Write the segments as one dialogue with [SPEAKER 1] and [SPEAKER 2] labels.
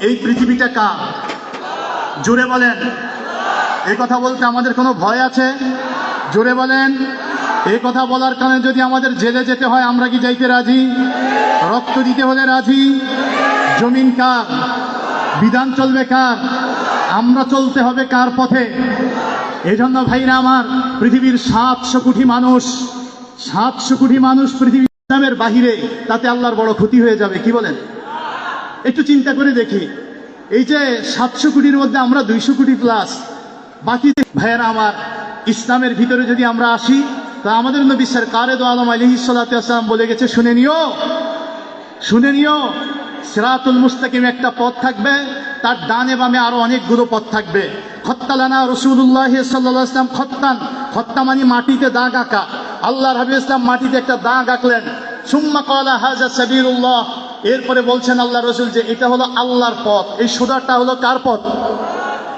[SPEAKER 1] এই পৃথিবীটা কার? জোরে বলেন। এই কথা বলতে আমাদের কোনো ভয় আছে? জোরে বলেন। এই কথা বলার কারণে যদি আমাদের জেলে যেতে হয়, আমরা কি যাইতে রাজি? রক্ত দিতে হলে রাজি? জমিন কার? বিধান চলবে কার? আমরা চলতে হবে কার পথে? এই জন্য ভাইরা আমার, পৃথিবীর সাতশো কোটি মানুষ, সাতশো কোটি মানুষ পৃথিবীর বাহিরে, তাতে আল্লাহর বড় ক্ষতি হয়ে যাবে। কি বলেন? একটু চিন্তা করে দেখি। এই যে সাতশো কোটির মধ্যে আমরা দুইশো কোটি প্লাস বাকি ভাইয়েরা আমার ইসলামের ভিতরে যদি আমরা আসি, তা আমাদের নবী সরকারে দো আলম আলহি সাল্লাম বলে গেছে, শুনে নিও শুনে নিও, সিরাতুল মুস্তাকিম একটা পথ থাকবে, তার ডানে বামে আরও অনেকগুলো পথ থাকবে। খত্তালানা রসুল্লাহ সাল্লাম খত্তান, খত্তা মানে মাটিতে দাগ আঁকা। আল্লাহ হাবি ইসলাম মাটিতে একটা দাগ আঁকলেন। সুম্মা কলা হাজা সাবিরুল্লাহ এরপরে বলছেন আল্লাহ রসুল যে এটা হলো আল্লাহর পথ। এই সুদারটা হলো কার পথ?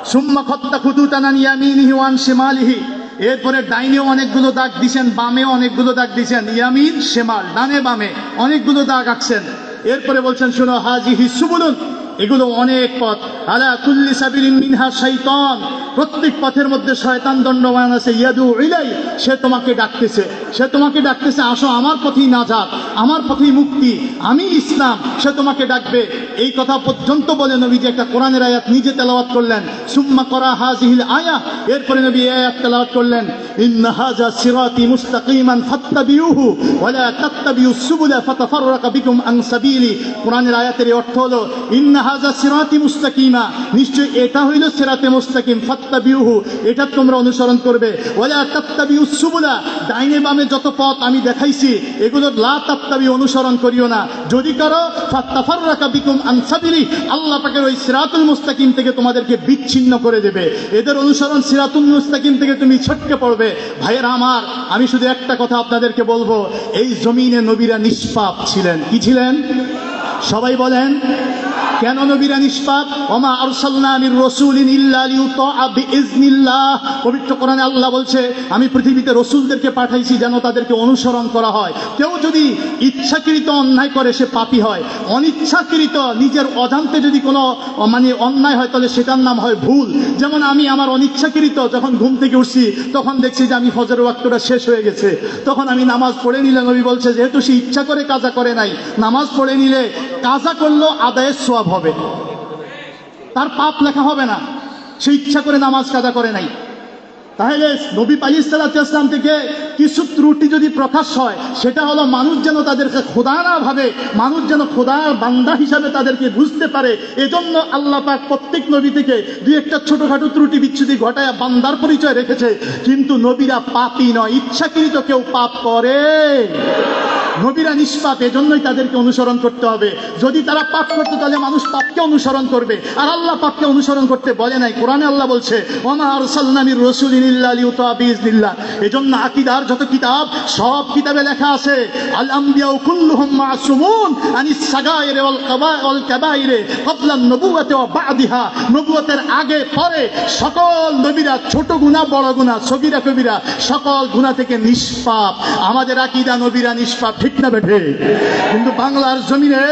[SPEAKER 1] সুম্মা খত্তা খুদুতানান ইয়ামিনিহি ওয়ান শিমালিহি। এরপরে ডাইনেও অনেকগুলো দাগ দিছেন, বামেও অনেকগুলো দাগ দিছেন। ইয়ামিন, শেমাল, ডানে বামে অনেকগুলো দাগ আঁকছেন। এরপরে বলছেন, শুনো হাজি হিসু বলুন এগুলো অনেক পথ। আলা কুল্লি সাবিলিন মিনহা শৈতান প্রত্যেক পথের মধ্যে শয়তান দণ্ডমান আছে। ইয়াদু ইলাই সে তোমাকে ডাকতেছে। সে তোমাকে ডাকতেছে, আসো, আমার পথেই নাজাত আমার পথেই মুক্তি, আমি ইসলাম, সে তোমাকে ডাকবে। এই কথা পর্যন্ত বলে নবী যে একটা কোরআনের আয়াত নিজে তেলাওয়াত করলেন। সুম্মা করা হাজিহিল আয়া, এরপরে নবী আয়াত তেলাওয়াত করলেন। আয়াতের হাজা মুস্তাকিমা এটা এটা তোমরা অনুসরণ করবে। ডাইনে বামে যত পথ আমি দেখাইছি, এগুলোর লা অনুসরণ করিও না। যদি করো, ফাত্তাফাররাকা বিকুম আন সাবিলি, আল্লাহ পাকের ওই সিরাতুল মুস্তাকিম থেকে তোমাদেরকে বিচ্ছিন্ন করে দেবে। এদের অনুসরণ সিরাতুল মুস্তাকিম থেকে তুমি ছটকে পড়বে। ভাইয়েরা আমার, আমি শুধু একটা কথা আপনাদেরকে বলব। এই জমিনে নবীরা নিষ্পাপ ছিলেন। কি ছিলেন? সবাই বলেন কেন নবীরা নিষ্পাপ? ওমা আরসালনা মির রাসূলিন ইল্লা লিউতাআ বিইজনিল্লাহ পবিত্র কোরআনে আল্লাহ বলছে, আমি পৃথিবীতে রসুলদেরকে পাঠাইছি যেন তাদেরকে অনুসরণ করা হয়। কেউ যদি ইচ্ছাকৃত অন্যায় করে, সে পাপি হয়। অনিচ্ছাকৃত নিজের অজান্তে যদি কোনো মানে অন্যায় হয়, তাহলে সেটার নাম হয় ভুল। যেমন আমি আমার অনিচ্ছাকৃত যখন ঘুম থেকে উঠছি, তখন দেখছি যে আমি ফজর ওয়াক্তটা শেষ হয়ে গেছে। তখন আমি নামাজ পড়ে নিলে নবী বলছে, যেহেতু সে ইচ্ছা করে কাজা করে নাই, নামাজ পড়ে নিলে কাজা করলেও আদায়ের সোয়াব হবে। তার পাপ লেখা হবে না। সে ইচ্ছা করে নামাজ কাজা করে নাই। তাহলে নবী পালি থেকে কিছু ত্রুটি যদি প্রকাশ হয়, সেটা হলো মানুষ যেন তাদেরকে খোদা না ভাবে, মানুষ যেন খোদার বান্দা হিসাবে তাদেরকে বুঝতে পারে, এজন্য আল্লাহ পাক প্রত্যেক নবী থেকে দুই একটা ছোটখাটো ত্রুটি বিচ্ছুতি ঘটায় বান্দার পরিচয় রেখেছে। কিন্তু নবীরা পাপই নয়, ইচ্ছাকৃত কেউ পাপ করে। নবীরা নিষ্পাপ, এজন্যই তাদেরকে অনুসরণ করতে হবে। যদি তারা পাপ করতো তাহলে মানুষ পাপকে অনুসরণ করবে। আর আল্লাহ পাপকে অনুসরণ করতে বলে নাই। কোরআনে আল্লাহ বলছে, ওমা আরসালনামির রাসূলিন ইল্লা লিউতা এজন্য আকীদার যত কিতাব, সব কিতাবে লেখা আছে আগে, পরে সকল নবীরা, ছোট গুনাহ বড় গুনাহ সগীরা কবিরা সকল গুনাহ থেকে নিষ্পাপ। আমাদের আকিদা নবীরা নিষ্পাপ না বেঠে কিন্তু বাংলার জমিনে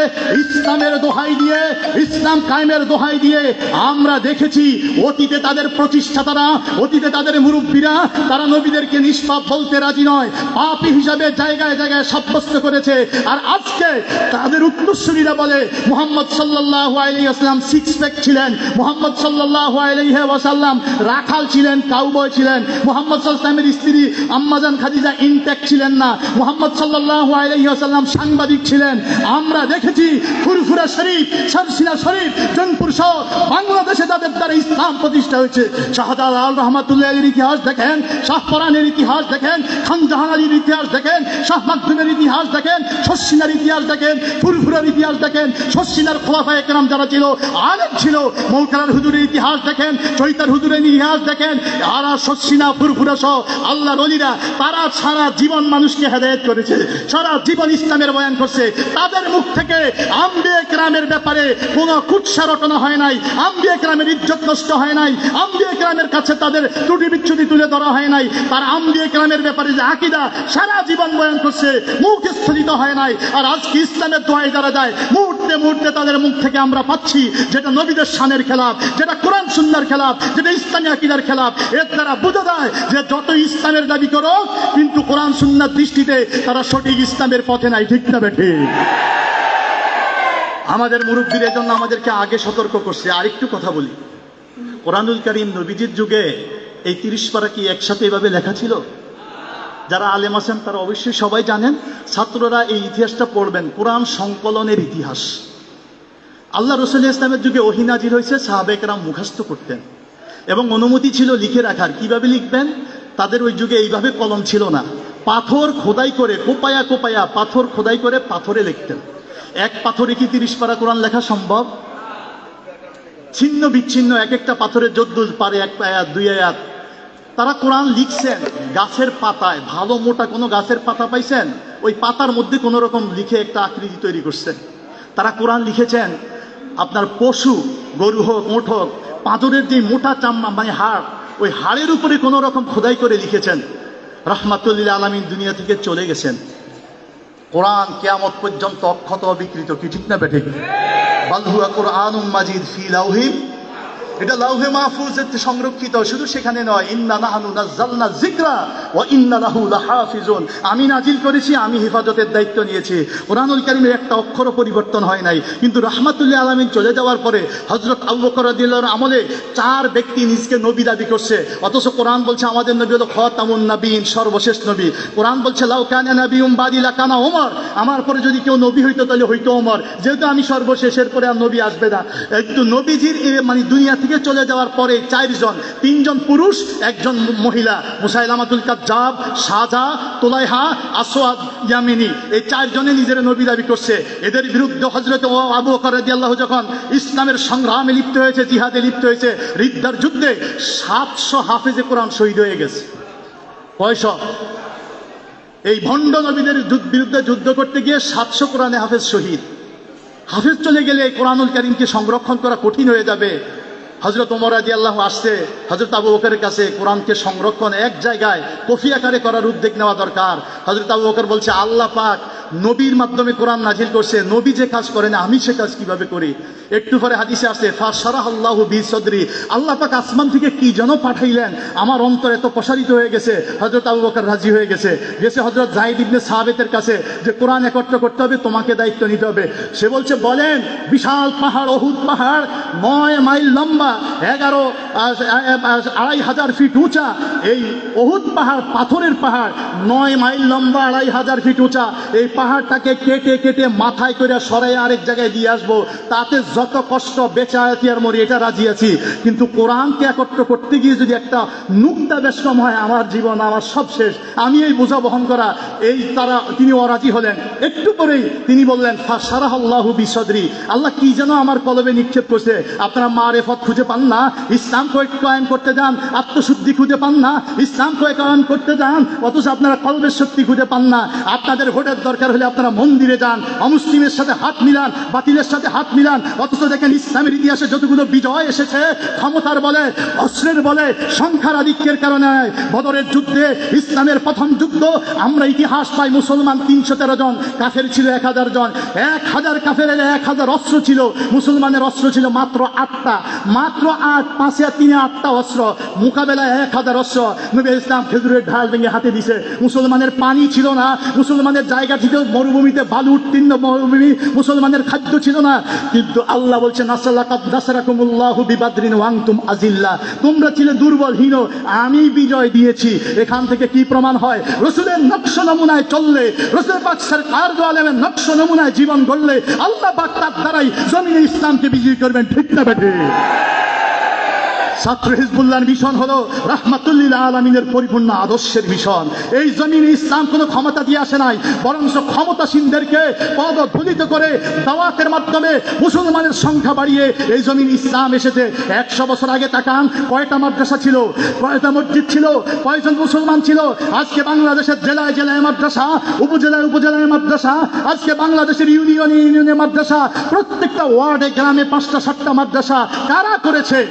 [SPEAKER 1] ইসলামের দোহাই দিয়ে, ইসলাম কায়েমের দোহাই দিয়ে আমরা দেখেছি, অতীতে তাদের প্রতিষ্ঠাতারা, অতীতে তাদের মুরব্বীরা, তারা নবীদেরকে নিষ্পাপ বলতে রাজি নয়, পাপী হিসাবে জায়গায় জায়গায় সাব্যস্ত করেছে। আর আজকে তাদের উত্তরসূরীরা বলে, মোহাম্মদ সাল্লাহ আলাইসাল্লাম সিক্স প্যাক ছিলেন, মোহাম্মদ সাল্লাহ আলাইহি ওয়াসাল্লাম রাখাল ছিলেন কাউবয় ছিলেন, মোহাম্মদ সাল্লামের স্ত্রী আম্মাজান খাদিজা ইনট্যাক্ট ছিলেন না, মোহাম্মদ সাল্লাহ আলাইসাল্লাম সাংবাদিক ছিলেন। আমরা দেখেছি ফুরফুরা শরীফ সারসিনা শরীফ, জনপুর সহ বাংলাদেশে তাদের দ্বারা ইসলাম প্রতিষ্ঠা হয়েছে। শাহজালাল রহমাতুল্লাহ ইতিহাস দেখেন শাহপরানের ইতিহাস দেখেন খানজাহান আলীর ইতিহাস দেখেন, শাহ মাকদুমের ইতিহাস দেখেন শস্যিনার ইতিহাস দেখেন, ফুরফুরার ইতিহাস দেখেন শস্যিনার খোলাফা একরাম যারা ছিল, আলেম ছিল মৌকার হুজুরের ইতিহাস দেখেন, চৈতার হুজুরের ইতিহাস দেখেন আর শস্যিনা ফুরফুরা সহ আল্লাহ রলিরা তারা সারা জীবন মানুষকে হেদায়ত করেছে। সারা সারা জীবন ইসলামের বয়ান করছে, তাদের মুখ থেকে আম্বিয়ে গ্রামের ব্যাপারে কোনো কুৎসা রটনা হয় নাই, আম্বিয়ে গ্রামের ইজ্জত নষ্ট হয় নাই, আম্বিয়ে গ্রামের কাছে তাদের ত্রুটি বিচ্ছুতি তুলে ধরা হয় নাই, তার আম্বিয়ে গ্রামের ব্যাপারে যে আকিদা সারা জীবন বয়ান করছে, মুখ স্থলিত হয় নাই, আর আজকে ইসলামের দোয়ায় যারা যায়, মুহূর্তে মুহূর্তে তাদের মুখ থেকে আমরা পাচ্ছি যেটা নবীদের সানের খেলাফ, যেটা কোরআন সুন্দর খেলাফ, যেটা ইসলামী আকিদার খেলাফ, এর দ্বারা বোঝা যায় যে যত ইসলামের দাবি করো, কিন্তু কোরআন সুন্নার দৃষ্টিতে তারা সঠিক ইসলামের পথে নাই, ঠিক না বেঠে? আমাদের মুরব্বীর জন্য আমাদেরকে আগে সতর্ক করছে। আরেকটু কথা বলি। কোরআনুল করিম নবীজির যুগে এই তিরিশ পারা কি একসাথে এভাবে লেখা ছিল? যারা আলেম আছেন, তারা অবশ্যই সবাই জানেন, ছাত্ররা এই ইতিহাসটা পড়বেন। কোরআন সংকলনের ইতিহাস। আল্লাহ রসুল ইসলামের যুগে ওহিনাজির হয়েছে সাহাবেকরাম মুখস্থ করতেন। এবং অনুমতি ছিল লিখে রাখার। কীভাবে লিখবেন? তাদের ওই যুগে এইভাবে কলম ছিল না। পাথর খোদাই করে, কোপায়া কোপায়া পাথর খোদাই করে পাথরে লিখতেন। এক পাথরে কি তিরিশ পারা কোরআন লেখা সম্ভব? ছিন্ন বিচ্ছিন্ন এক একটা পাথরের যদ্দুল পারে এক আয়াত, দুই আয়াত। তারা কোরআন লিখছেন গাছের পাতায়। ভালো মোটা কোনো গাছের পাতা পাইছেন? ওই পাতার মধ্যে কোনো রকম লিখে একটা আকৃতি তৈরি করছেন। তারা কোরআন লিখেছেন আপনার পশু, গরু হোক মোট হোক পাঁজরের যে মোটা চাম্মা মানে হাড়, ওই হাড়ের উপরে কোনো রকম খোদাই করে লিখেছেন। রহমাতুল্লিল আলমিন দুনিয়া থেকে চলে গেছেন। কোরআন কেয়ামত পর্যন্ত অক্ষত অবিকৃত, কি ঠিক না বেঠে বালহুয়া কোরআন মাজিদ ফিল লাউহিম এটা লাউহে মাহফুজের সংরক্ষিত, শুধু সেখানে নয়, ইন্না নাহানু নাজ্জালনা যিকরা ওয়া ইন্না লাহু লাহাফিজুন। আমি নাজিল করেছি, আমি হেফাজতের দায়িত্ব নিয়েছি। কোরআনুল কারীমের একটা অক্ষর পরিবর্তন হয় নাই। কিন্তু রাহমাতুল্লাহ আলামিন চলে যাওয়ার পরে হযরত আবু বকর রাদিয়াল্লাহু আমলে চার ব্যক্তি নিজকে নবী দাবি করছে। অথচ কোরআন বলছে, আমাদের নবী হলো খাতামুন নবীন, সর্বশেষ নবী। কোরআন বলছে, লাউ কানা নাবিয়ুম বাদি লাকানা ওমর আমার পরে যদি কেউ নবী হইতো, তাহলে হইতো ওমর যেহেতু আমি সর্বশেষের পরে আর নবী আসবে না। একটু নবীজির মানে দুনিয়া চলে যাওয়ার পরে চারজন, তিনজন পুরুষ, একজন মহিলা। মুসাইলামাতুল কাজ্জাব, সাজা, তোলাইহা আসোয়াদ ইয়ামিনী। এই চারজনে নিজের নবী দাবি করছে। এদের বিরুদ্ধে হজরত ও আবু রাদিয়াল্লাহু যখন ইসলামের সংগ্রামে লিপ্ত হয়েছে, জিহাদে লিপ্ত হয়েছে, রিদ্দার যুদ্ধে সাতশো হাফেজে কোরআন শহীদ হয়ে গেছে। কয়শো? এই ভণ্ড নবীদের বিরুদ্ধে যুদ্ধ করতে গিয়ে সাতশো কোরআনে হাফেজ শহীদ। হাফেজ চলে গেলে কোরআনুল করিমকে সংরক্ষণ করা কঠিন হয়ে যাবে। হজরত ওমর আদি আল্লাহ আসছে হজরত আবু বকরের কাছে কোরআনকে সংরক্ষণ এক জায়গায় কফি আকারে করার উদ্যোগ নেওয়া দরকার। হজরত আবু বকর বলছে, আল্লাহ পাক নবীর মাধ্যমে কোরআন নাজিল করছে, নবী যে কাজ করেন আমি সে কাজ কীভাবে করি? একটু পরে হাদিসে আসছে ফাশারাহ আল্লাহ বি সদরি আল্লাহ পাক আসমান থেকে কি যেন পাঠাইলেন, আমার অন্তর এত প্রসারিত হয়ে গেছে হজরত আবু বকর রাজি হয়ে গেছে। গেছে হজরত জাহিদ ইবনে সাহাবেতের কাছে, যে কোরআন একত্র করতে হবে, তোমাকে দায়িত্ব নিতে হবে। সে বলছে, বলেন, বিশাল পাহাড় অহুদ পাহাড় নয় মাইল লম্বা, এগারো আড়াই হাজার ফিট উঁচা। এই অহুদ পাহাড়, পাথরের পাহাড়, নয় মাইল লম্বা, আড়াই হাজার ফিট উঁচা। এই পাহাড়টাকে কেটে কেটে মাথায় করে সরাই আরেক জায়গায় দিয়ে আসব। তাতে যত কষ্ট, বেচা আর মরি, এটা রাজি আছি। কিন্তু কোরআনকে একত্র করতে গিয়ে যদি একটা নুক্তা বেশকম হয়, আমার জীবন আমার সব শেষ। আমি এই বোঝা বহন করা, এই তারা, তিনি অরাজি হলেন। একটু পরেই তিনি বললেন সারাহ আল্লাহু বিসদরি আল্লাহ কি যেন আমার কলবে নিক্ষেপ করছে। আপনারা মারেফত খুঁজে পান না, ইসলাম কায়েম করতে যান, আত্মশুদ্ধি খুঁজে পান না, ইসলাম কায়েম করতে যান, অথচ আপনারা কলবের শক্তি খুঁজে পান না। আপনাদের ভোটের দরকার হলে আপনারা মন্দিরে যান, অমুসলিমের সাথে হাত মিলান, বাতিলের সাথে হাত মিলান, অথচ দেখেন ইসলামের ইতিহাসে যতগুলো বিজয় এসেছে, ক্ষমতার বলে, অস্ত্রের বলে, সংখ্যার আধিক্যের কারণে, বদরের যুদ্ধে, ইসলামের প্রথম যুদ্ধ, আমরা ইতিহাস পাই মুসলমান তিনশো তেরো জন, কাফের ছিল এক হাজার জন, এক হাজার কাফের এক হাজার অস্ত্র ছিল, মুসলমানের অস্ত্র ছিল মাত্র আটটা, মাত্র আট, পাঁচে তিনে আটটা অস্ত্র, মোকাবেলায় এক হাজার অস্ত্র। নবী ইসলাম খেজুরের ঢাল ভেঙে হাতে দিছে। মুসলমানের পানি ছিল না, মুসলমানের জায়গা ছিল মরুভূমিতে, বালু উত্তীর্ণ মরুভূমি, মুসলমানের খাদ্য ছিল না। কিন্তু আল্লাহ বলছে নাসাল্লাহ বিবাদ্রিন ওয়াংতুম আজিল্লা। তোমরা ছিলে দুর্বলহীন আমি বিজয় দিয়েছি। এখান থেকে কি প্রমাণ হয়? রসুলের নকশ নমুনায় চললে রসুলের পাক সরকার আলমের নকশ নমুনায় জীবন গড়লে, আল্লাহ পাক তার দ্বারাই জমিনে ইসলামকে বিজয়ী করবেন। ঠিক না বেঠে ছাত্র হিজবুল্লাহর মিশন হলো রাহমাতুল্লিল আলমিনের পরিপূর্ণ আদর্শের মিশন। এই জমিনে ইসলাম কোনো ক্ষমতা দিয়ে আসে নাই বরং ক্ষমতাসীনদেরকে পদধুলিত করে দাওয়াতের মাধ্যমে মুসলমানের সংখ্যা বাড়িয়ে এই জমিন ইসলাম এসেছে। একশো বছর আগে তাকান, কয়টা মাদ্রাসা ছিল? কয়টা মসজিদ ছিল? কয়জন মুসলমান ছিল? আজকে বাংলাদেশের জেলায় জেলায় মাদ্রাসা, উপজেলায় উপজেলায় মাদ্রাসা, আজকে বাংলাদেশের ইউনিয়নে ইউনিয়নে মাদ্রাসা, প্রত্যেকটা ওয়ার্ডে, গ্রামে পাঁচটা, সাতটা মাদ্রাসা। কারা করেছে?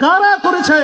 [SPEAKER 1] কারা করেছে।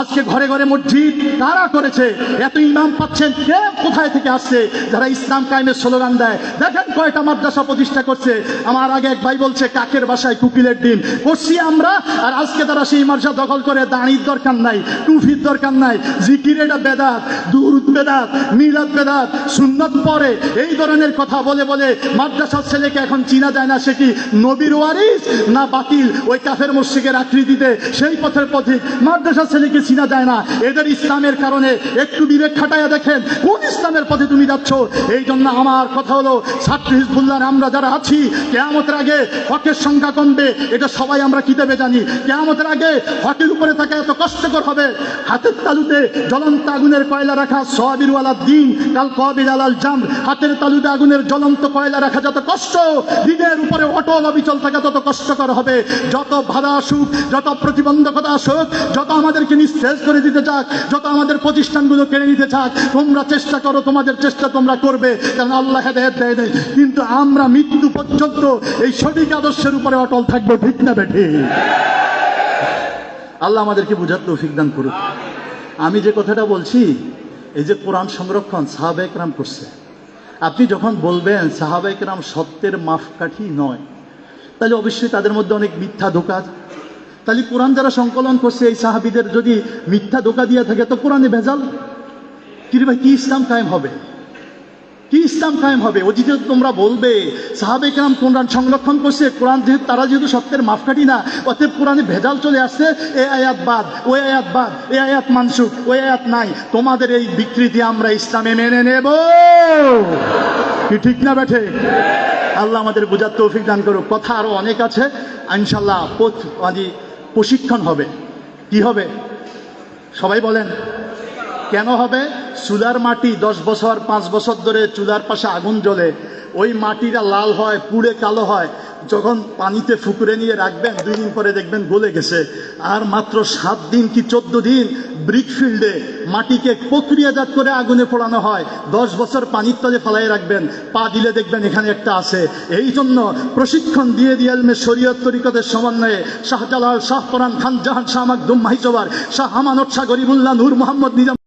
[SPEAKER 1] আজকে ঘরে ঘরে মসজিদ কারা করেছে? এত ইমাম পাচ্ছেন কে? কোথায় থেকে আসছে? যারা ইসলাম কায়েমের স্লোগান দেয়, দেখেন কয়টা মাদ্রাসা প্রতিষ্ঠা করছে। আমার আগে এক ভাই বলছে, কাকের বাসায় কুকিলের ডিম? করছি আমরা, আর আজকে তারা সেই মাদ্রাসা দখল করে, দাঁড়ির দরকার নাই, টুফির দরকার নাই জিকির এটা বেদাত, দুরুদ বেদাত, মিলাদ বেদাত, সুন্নত পরে। এই ধরনের কথা বলে বলে মাদ্রাসার ছেলেকে এখন চিনা যায় না, সে কি নবীর ওয়ারিস না বাতিল? ওই কাফের মসজিদের আকৃতিতে সেই পথের পথিক মাদ্রাসার ছেলেকে চিনা যায় না। এদের ইসলামের কারণে একটু বিবেক খাটাইয়া দেখেন, কোন ইসলামের পথে তুমি যাচ্ছ? এই জন্য আমার কথা হলো, ছাত্র হিজবুল্লাহ, আমরা যারা আছি, কেয়ামতের আগে হকের সংখ্যা কমবে, এটা সবাই আমরা কিতাবে জানি। কেয়ামতের আগে হকের উপরে থাকা এত কষ্টকর হবে। হাতের তালুতে জ্বলন্ত আগুনের কয়লা রাখা সোয়াবিরওয়ালা দিন, কাল কবির আলাল জাম হাতের তালুতে আগুনের জ্বলন্ত কয়লা রাখা যত কষ্ট, দিনের উপরে অটল অবিচল থাকা তত কষ্টকর হবে। যত বাধা আসুক, যত প্রতিবন্ধকতা আসুক, যত আমাদেরকে নিঃশেষ করে দিতে চাক যত আমাদের প্রতিষ্ঠানগুলো কেড়ে নিতে চাক তোমরা চেষ্টা করো, তোমাদের চেষ্টা তোমরা করবে, কারণ আল্লাহ দেয় দেয় কিন্তু আমরা মৃত্যু পর্যন্ত এই সঠিক আদর্শের উপরে অটল থাকব, ঠিক না বেঠে? আল্লাহ আমাদেরকে বুঝার তৌফিক দান করুক। আমি যে কথাটা বলছি, এই যে কোরআন সংরক্ষণ সাহাবা একরাম করছে, আপনি যখন বলবেন সাহাবা একরাম সত্যের মাপকাঠি নয়, তাহলে অবশ্যই তাদের মধ্যে অনেক মিথ্যা ধোকা তাহলে কোরআন যারা সংকলন করছে, এই সাহাবিদের যদি মিথ্যা ধোকা দিয়ে থাকে, তো কোরআনে ভেজাল? কি রে ভাই, কি ইসলাম কায়েম হবে? কি ইসলাম কায়েম হবে? ও যেহেতু তোমরা বলবে সাহাবে কেরাম কোরআন সংরক্ষণ করছে, কোরআন যেহেতু, তারা যেহেতু সত্যের মাপকাঠি না, অতএব কোরআনে ভেজাল চলে আসছে, এ আয়াত বাদ ওই আয়াত বাদ, এ আয়াত মানসুক ওই আয়াত নাই। তোমাদের এই বিকৃতি আমরা ইসলামে মেনে নেব। কি ঠিক না বেঠে আল্লাহ আমাদের বোঝার তৌফিক দান করুক। কথা আরও অনেক আছে। ইনশাল্লাহ, পথ মানে প্রশিক্ষণ হবে। কি হবে? সবাই বলেন। কেন হবে? চুলার মাটি দশ বছর, পাঁচ বছর ধরে চুলার পাশে আগুন জ্বলে। ওই মাটিটা লাল হয়, পুড়ে কালো হয়, যখন পানিতে ফুকুরে নিয়ে রাখবেন, দুই দিন পরে দেখবেন গলে গেছে। আর মাত্র সাত দিন কি চোদ্দ দিন ব্রিকফিল্ডে মাটিকে প্রক্রিয়াজাত করে আগুনে পোড়ানো হয়। দশ বছর পানির তলে ফেলাই রাখবেন, পা দিলে দেখবেন এখানে একটা আছে। এই জন্য প্রশিক্ষণ দিয়ে দিয়ে শরীয়ত তরিকতের সমন্বয়ে শাহজালাল শাহ পরান খান জাহান শাহ মাকদুম মাহিজবার শাহ আমানত শাহ গরিবুল্লাহ নূর মোহাম্মদ নিজাম